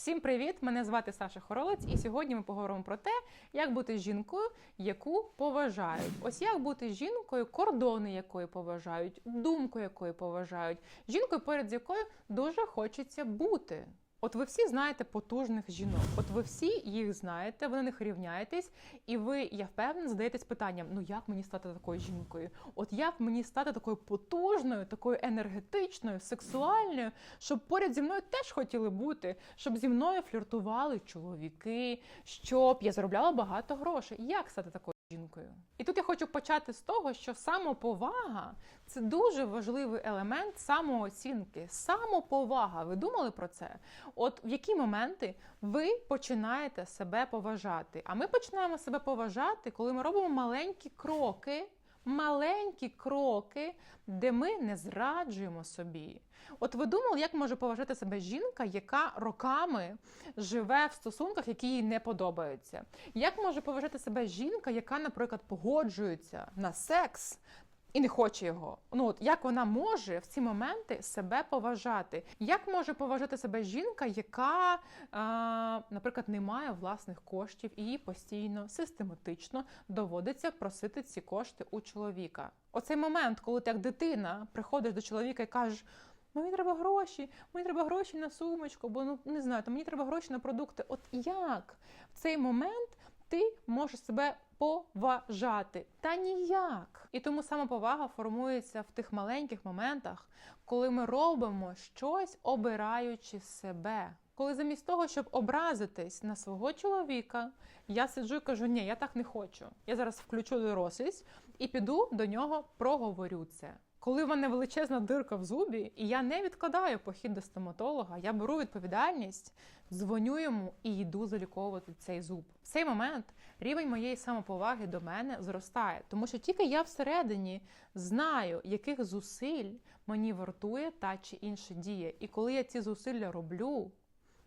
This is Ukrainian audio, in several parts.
Всім привіт! Мене звати Саша Хоролець, і сьогодні ми поговоримо про те, як бути жінкою, яку поважають. Ось як бути жінкою, кордони якої поважають, думку якої поважають, жінкою, поряд з якою дуже хочеться бути. От ви всі знаєте потужних жінок. От ви всі їх знаєте, ви на них рівняєтесь, і ви, я впевнена, задаєтесь питанням: ну як мені стати такою жінкою? От як мені стати такою потужною, такою енергетичною, сексуальною, щоб поряд зі мною теж хотіли бути, щоб зі мною фліртували чоловіки, щоб я заробляла багато грошей. Як стати такою? Жінкою, і тут я хочу почати з того, що самоповага це дуже важливий елемент самооцінки. Самоповага. Ви думали про це? От в які моменти ви починаєте себе поважати? А ми починаємо себе поважати, коли ми робимо маленькі кроки. Маленькі кроки, де ми не зраджуємо собі. От ви думали, як може поважати себе жінка, яка роками живе в стосунках, які їй не подобаються? Як може поважати себе жінка, яка, наприклад, погоджується на секс? І не хоче його. Ну от як вона може в ці моменти себе поважати? Як може поважати себе жінка, яка, е, наприклад, не має власних коштів і постійно систематично доводиться просити ці кошти у чоловіка? Оцей момент, коли ти як дитина приходиш до чоловіка і кажеш. Мені треба гроші, мені треба гроші на сумочку, бо ну не знаю, то мені треба гроші на продукти. От як в цей момент ти можеш себе поважати? Та ніяк. І тому самоповага формується в тих маленьких моментах, коли ми робимо щось, обираючи себе. Коли замість того, щоб образитись на свого чоловіка, я сиджу і кажу, ні, я так не хочу. Я зараз включу дорослість і піду до нього, проговорю це. Коли в мене величезна дирка в зубі, і я не відкладаю похід до стоматолога, я беру відповідальність, дзвоню йому і йду заліковувати цей зуб. В цей момент рівень моєї самоповаги до мене зростає, тому що тільки я всередині знаю, яких зусиль мені вартує та чи інша дія. І коли я ці зусилля роблю,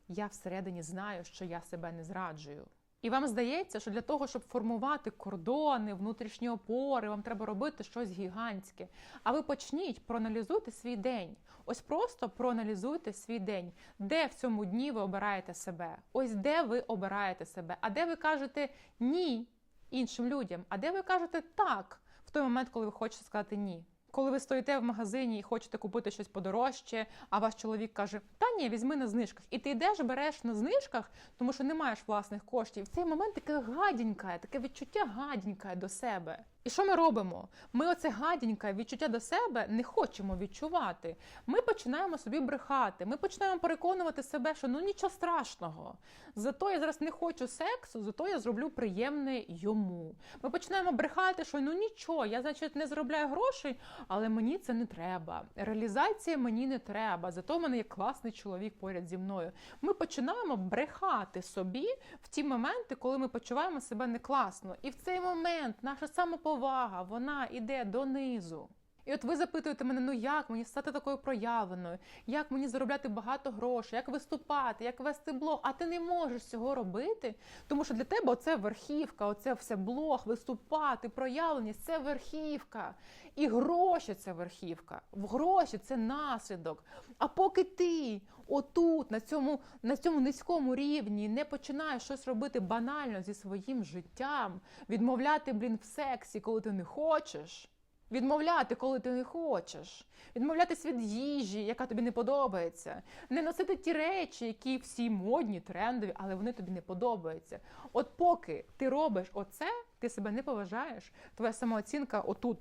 я всередині знаю, що я себе не зраджую. І вам здається, що для того, щоб формувати кордони, внутрішні опори, вам треба робити щось гігантське. А ви почніть проаналізуйте свій день. Ось просто проаналізуйте свій день, де в цьому дні ви обираєте себе. Ось де ви обираєте себе, а де ви кажете ні іншим людям, а де ви кажете так в той момент, коли ви хочете сказати ні. Коли ви стоїте в магазині і хочете купити щось подорожче, а ваш чоловік каже: Та ні, візьми на знижках. І ти йдеш, береш на знижках, тому що не маєш власних коштів. В цей момент таке гадінька, таке відчуття гадінька до себе. І що ми робимо? Ми оце гадіньке відчуття до себе не хочемо відчувати. Ми починаємо собі брехати. Ми починаємо переконувати себе, що ну нічого страшного. Зато я зараз не хочу сексу, зато я зроблю приємне йому. Ми починаємо брехати, що ну нічого, я, значить, не заробляю грошей, але мені це не треба. Реалізація мені не треба. Зато в мене є класний чоловік поряд зі мною. Ми починаємо брехати собі в ті моменти, коли ми почуваємо себе не класно. І в цей момент наша самоповага повага, вона йде донизу. І от ви запитуєте мене, ну як мені стати такою проявленою, як мені заробляти багато грошей, як виступати, як вести блог, а ти не можеш цього робити, тому що для тебе оце верхівка, оце все блог, виступати, проявленість це верхівка. І гроші це верхівка. Гроші це наслідок. А поки ти отут, на цьому, на цьому низькому рівні, не починаєш щось робити банально зі своїм життям, відмовляти, блін, в сексі, коли ти не хочеш. Відмовляти, коли ти не хочеш, відмовлятись від їжі, яка тобі не подобається, не носити ті речі, які всі модні, трендові, але вони тобі не подобаються. От поки ти робиш оце, ти себе не поважаєш, твоя самооцінка отут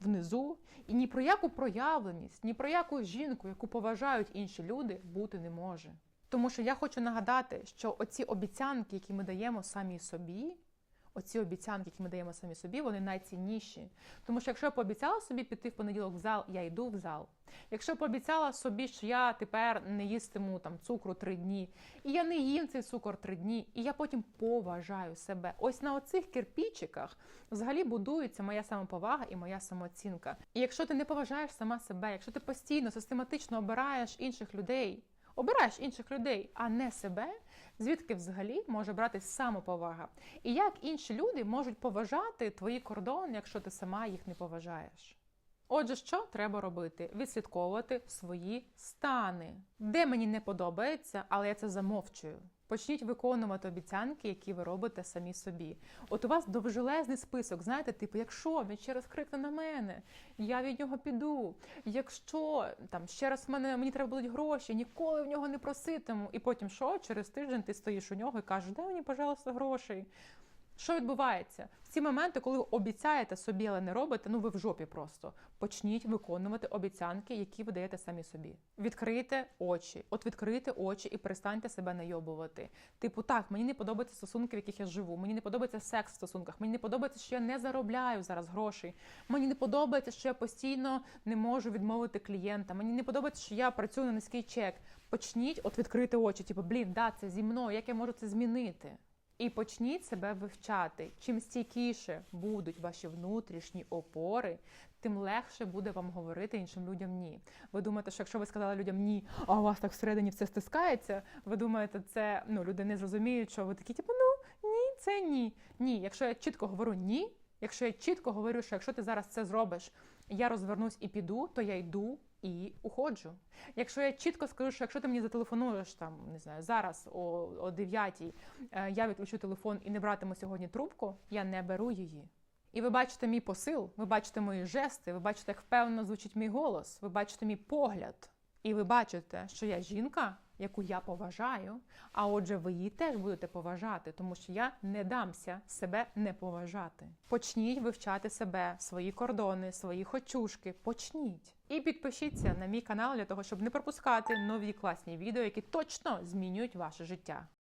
внизу, і ні про яку проявленість, ні про яку жінку, яку поважають інші люди, бути не може. Тому що я хочу нагадати, що оці обіцянки, які ми даємо самі собі. Оці обіцянки, які ми даємо самі собі, вони найцінніші. Тому що якщо я пообіцяла собі піти в понеділок в зал, я йду в зал. Якщо пообіцяла собі, що я тепер не їстиму там цукру три дні, і я не їм цей цукор три дні, і я потім поважаю себе. Ось на оцих кирпічиках взагалі будується моя самоповага і моя самооцінка. І якщо ти не поважаєш сама себе, якщо ти постійно систематично обираєш інших людей. Обираєш інших людей, а не себе, звідки взагалі може братись самоповага? І як інші люди можуть поважати твої кордони, якщо ти сама їх не поважаєш? Отже, що треба робити? Відслідковувати свої стани, де мені не подобається, але я це замовчую. Почніть виконувати обіцянки, які ви робите самі собі. От у вас довжелезний список, знаєте, типу, якщо він ще раз крикне на мене, я від нього піду. Якщо там ще раз в мене мені треба будуть гроші, ніколи в нього не проситиму. І потім що? Через тиждень ти стоїш у нього і кажеш, дай мені, пожалуйста, грошей. Що відбувається? В ці моменти, коли ви обіцяєте собі, але не робите, ну ви в жопі просто. Почніть виконувати обіцянки, які ви даєте самі собі. Відкрийте очі, от відкрийте очі і перестаньте себе найобувати. Типу, так, мені не подобаються стосунки, в яких я живу. Мені не подобається секс в стосунках. Мені не подобається, що я не заробляю зараз грошей. Мені не подобається, що я постійно не можу відмовити клієнта. Мені не подобається, що я працюю на низький чек. Почніть от відкрити очі. Типу, блін, да, це зі мною. Як я можу це змінити? І почніть себе вивчати. Чим стійкіше будуть ваші внутрішні опори, тим легше буде вам говорити іншим людям ні. Ви думаєте, що якщо ви сказали людям ні, а у вас так всередині все стискається, ви думаєте, це ну люди не зрозуміють, що ви такі, типу, ну ні, це ні. Ні, якщо я чітко говорю ні, якщо я чітко говорю, що якщо ти зараз це зробиш, я розвернусь і піду, то я йду і уходжу. Якщо я чітко скажу, що якщо ти мені зателефонуєш там, не знаю, зараз о, о 9 е, я відключу телефон і не братиму сьогодні трубку, я не беру її. І ви бачите мій посил, ви бачите мої жести, ви бачите, як впевнено звучить мій голос, ви бачите мій погляд. І ви бачите, що я жінка, яку я поважаю, а отже, ви її теж будете поважати, тому що я не дамся себе не поважати. Почніть вивчати себе, свої кордони, свої хочушки. Почніть. І підпишіться на мій канал для того, щоб не пропускати нові класні відео, які точно змінюють ваше життя.